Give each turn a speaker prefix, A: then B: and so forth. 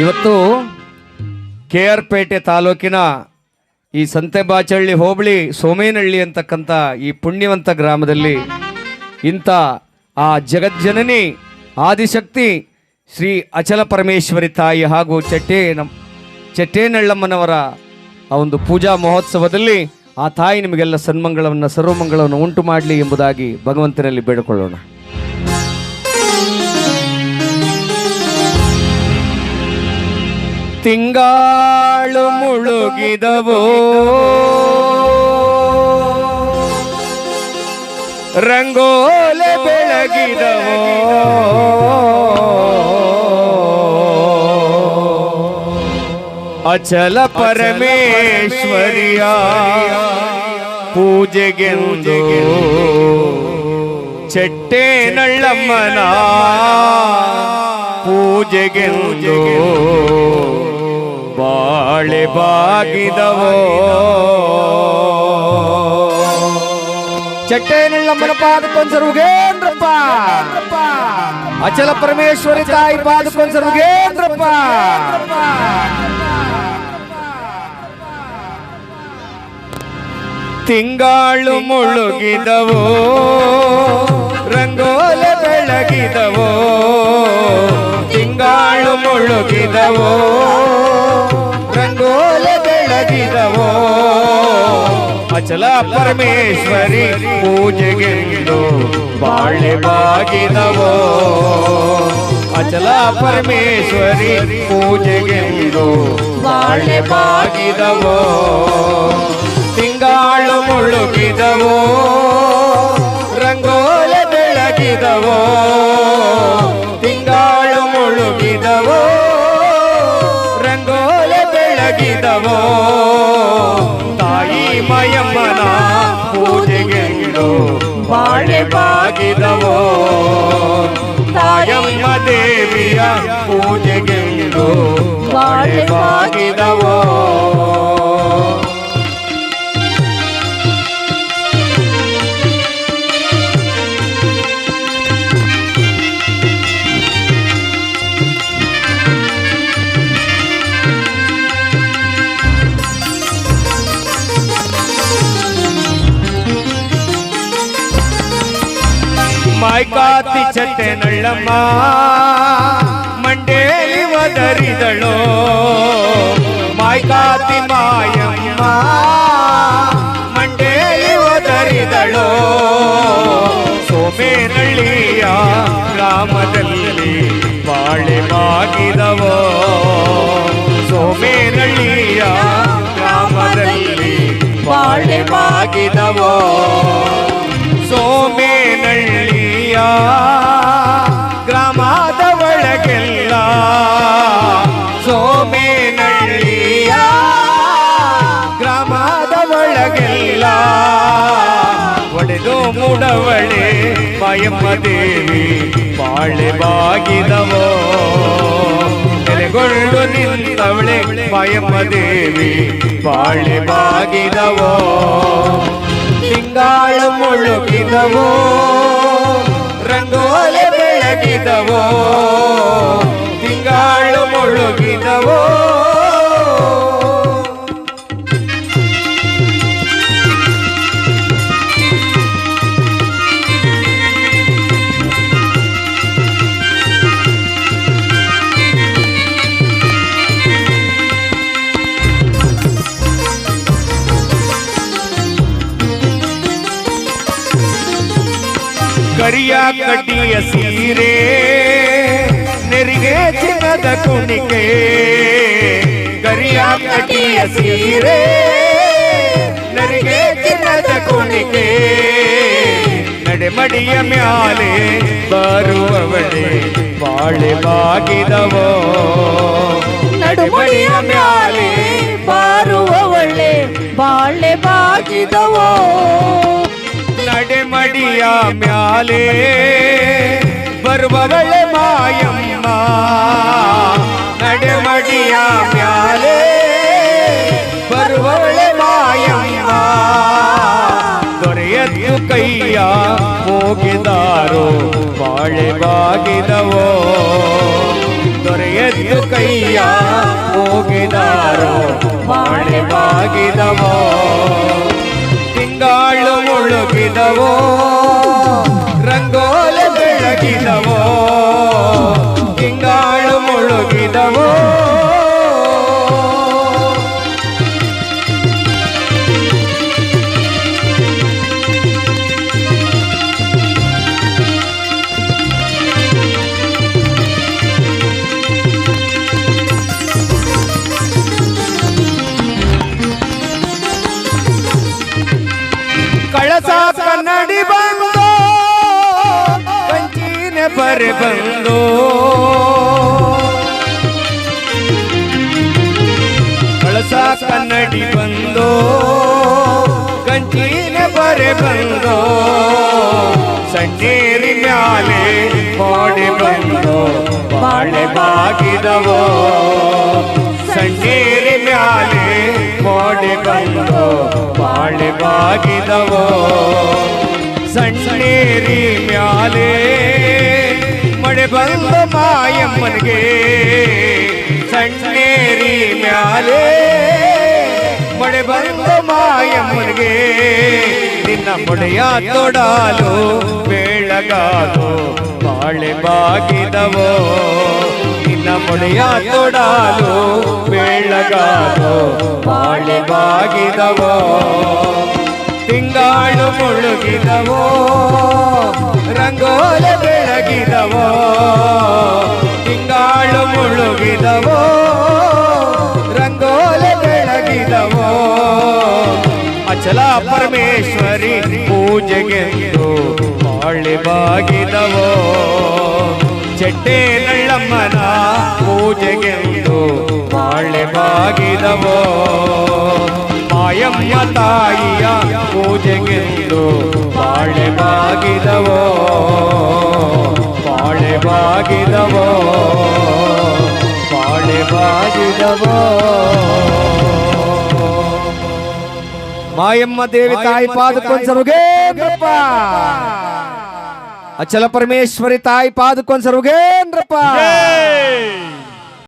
A: ಇವತ್ತು K R ಪೇಟೆ ತಾಲೂಕಿನ ಈ ಸಂತೆಬಾಚಳ್ಳಿ ಹೋಬಳಿ ಸೋಮೇನಹಳ್ಳಿ ಅಂತಕ್ಕಂಥ ಈ ಪುಣ್ಯವಂತ ಗ್ರಾಮದಲ್ಲಿ ಇಂಥ ಆ ಜಗಜ್ಜನನಿ ಆದಿಶಕ್ತಿ ಶ್ರೀ ಅಚಲ ಪರಮೇಶ್ವರಿ ತಾಯಿ ಹಾಗೂ ಚಟ್ಟೆ ನಮ್ಮ ಚಟ್ಟೇನಳ್ಳಮ್ಮನವರ ಆ ಒಂದು ಪೂಜಾ ಮಹೋತ್ಸವದಲ್ಲಿ ಆ ತಾಯಿ ನಿಮಗೆಲ್ಲ ಸನ್ಮಂಗಳವನ್ನು, ಸರ್ವಮಂಗಳವನ್ನು ಉಂಟು ಮಾಡಲಿ ಎಂಬುದಾಗಿ ಭಗವಂತನಲ್ಲಿ ಬೇಡಿಕೊಳ್ಳೋಣ. ತಿಂಗಾಳು ಮುಳುಗಿದವೋ. ರಂಗೋಲೆ ಬೆಳಗಿದವೋ. ಅಚಲ ಪರಮೇಶ್ವರಿಯ ಪೂಜೆಗೆಂದು ಚೆಟ್ಟೆ ನಳ್ಳಮ್ಮನ ಪೂಜೆಗೆಂದು ಬಾಳೆ ಬಾಗಿದವೋ. ಚಟ್ಟೆ ನಳ್ಳಮ್ಮನ ಪಾದಕ್ಕೊಂದ್ಸರ್ವುಗೇಂದ್ರಪ್ಪ ಅಚಲ ಪರಮೇಶ್ವರಿ ತಾಯಿ ಪಾದಕ್ಕೊಂದ್ಸರ್ವುಗೇಂದ್ರಪ್ಪ ತಿಂಗಾಳು ಮುಳುಗಿದವೋ. ರಂಗೋಲೆ ಬೆಳಗಿದವೋ. ತಿಂಗಾಳು ಮುಳುಗಿದವೋ. ಅಚಲ ಪರಮೇಶ್ವರಿ ಪೂಜೆಗೆಂದು ಬಾಳೆ ಬಾಗಿದವೋ ಅಚಲ ಪರಮೇಶ್ವರಿ ಪೂಜೆಗೆಂದು ಬಾಳೆ ಬಾಗಿದವೋ ತಿಂಗಾಳು ಮುಳುಗಿದವೋ. ಪೂಜೆಗೆಂದು ಬಾಳೆ ಬಾಗಿದವೋ ತಾಯಮ್ಮ ದೇವಿಯ ಪೂಜೆಗೆಂದು ಬಾಳೆ ಬಾಗಿದವೋ ಮಾಯ್ಕಾತಿ ಚಟ್ಟೆ ನಳ್ಳಮ್ಮ. ಮಂಡೇಲಿ ಒದರಿದಳು. ಮೈಕಾತಿ ಮಾಯಮ್ಮ. ಮಂಡೇಲಿ ಒದರಿದಳು. ಸೋಮೇನಳ್ಳಿಯ ಗ್ರಾಮದಲ್ಲಿ ಬಾಳೆ ಬಾಗಿದವೋ. ಸೋಮೇನಳ್ಳಿಯ ಗ್ರಾಮದಲ್ಲಿ ಬಾಳೆ ಬಾಗಿದವೋ. ಒಡೆದು ಮುಡವಳೆ ಮಾಯಮ್ಮ ದೇವಿ ಬಾಳೆ ಬಾಗಿದವೋ ನೆಲೆಗೊಂಡು ನಿಂತವಳೆ ಮಾಯಮ್ಮ ದೇವಿ ಬಾಳೆ ಬಾಗಿದವೋ ತಿಂಗಾಳು ಮುಳುಗಿದವೋ ರಂಗೋಲೆ ಬೆಳಗಿದವೋ ತಿಂಗಾಳು ಮುಳುಗಿದವೋ ಕರಿಯ ಕಡ್ಡಿಯ ಸೀರೆ, ನೆರಿಗೆ ಚಿನ್ನದ ಕುಣಿಕೆ. ಕರಿಯ ಕಡ್ಡಿಯ ಸೀರೆ, ನೆರಿಗೆ ಚಿನ್ನದ ಕುಣಿಕೆ. ನಡೆಮಡಿಯ ಮ್ಯಾಲೆ ಬರುವವಳೆ, ಬಾಳೆ ಬಾಗಿದವೋ.
B: ನಡುಮಡಿಯ ಮ್ಯಾಲೆ ಬಾರುವ ಒಳ್ಳೆ ಬಾಳೆ ಬಾಗಿದವೋ.
A: ನಡೆಮಡಿಯ ಮ್ಯಾಲೆ ಬರುವವಳೆ ಮಾಯಮ್ಮ ನಡೆಮಡಿಯ ಮ್ಯಾಲೆ ಬರುವವಳೆ ಮಾಯಮ್ಮ ದೊರೆಯದ್ದು ಕೈಯ ಹೋಗಿದಾರೋ ಬಾಳೆ ಬಾಗಿದವೋ ದೊರೆಯದ್ದು ಕೈಯ ಹೋಗಿದಾರೋ ಬಾಳೆ ಬಾಗಿದವೋ ತಿಂಗಾಳು ಮುಳುಗಿದವೋ ರಂಗೋಲೆ ಬೆಳಗಿದವೋ ತಿಂಗಾಳು ಬರೆ ಬಂದು? ಕಳಸ ಕನ್ನಡಿ ಬಂದು? ಕಂಚಿನ ಬರೆ ಬಂದು? ಸಣ್ಣೇರಿ ಮ್ಯಾಲೆ ಮಾಡಿ ಬಂದು? ಬಾಳೆ ಬಾಗಿದವೋ? ಸಣ್ಣೇರಿ ಮ್ಯಾಲೆ ಮಾಡಿ ಬಂದು? ಬಾಳೆ ಬಾಗಿದವೋ? ಸಣ್ಣೇರಿ ಮ್ಯಾಲೆ ಬಂದು ಮಾಯಮ್ಮನಿಗೆ ಸಣ್ಣೇರಿ ಮ್ಯಾಲೆ. ಮಳೆ ಬಂದ ಮಾಯಮ್ಮನಿಗೆ ನಿನ್ನ ಮೊಡೆಯ ತೊಡಾಲು, ಬೆಳಗಾಲು, ಬಾಳೆ ಬಾಗಿದವೋ. ನಿನ್ನ ಮೊಡೆಯ ತೊಡಾಲು, ಬೆಳಗಾಲು, ಬಾಳೆ ಬಾಗಿದವೋ. ಮುಳುಗಿದವೋ ರಂಗೋಲೆ ಬೆಳಗಿದವೋ ತಿಂಗಾಳು ಮುಳುಗಿದವೋ ರಂಗೋಲೆ ಬೆಳಗಿದವೋ ಅಚಲ ಪರಮೇಶ್ವರಿ ಪೂಜೆಗೆಂದು ಬಾಳೆ ಬಾಗಿದವೋ ಚೆಟ್ಟೆ ನಳ್ಳಮ್ಮನ ಪೂಜೆಗೆಂದು ಬಾಳೆ ಬಾಗಿದವೋ ಮಾಯಮ್ಮ ತಾಯಿಯ ಪೂಜೆಗೆಂದು ಬಾಳೆ ಬಾಗಿದವೋ ಬಾಳೆ ಬಾಗಿದವೋ ಬಾಳೆ ಬಾಗಿದವೋ ಮಾಯಮ್ಮ ದೇವಿ ತಾಯಿ ಪಾದಕ್ಕೊಂದ್ಸರುಗೇನ್ರಪ್ಪ ಅಚಲ ಪರಮೇಶ್ವರಿ ತಾಯಿ ಪಾದಕ್ಕೊಂದ್ಸರುಗೇನ್ರಪ್ಪ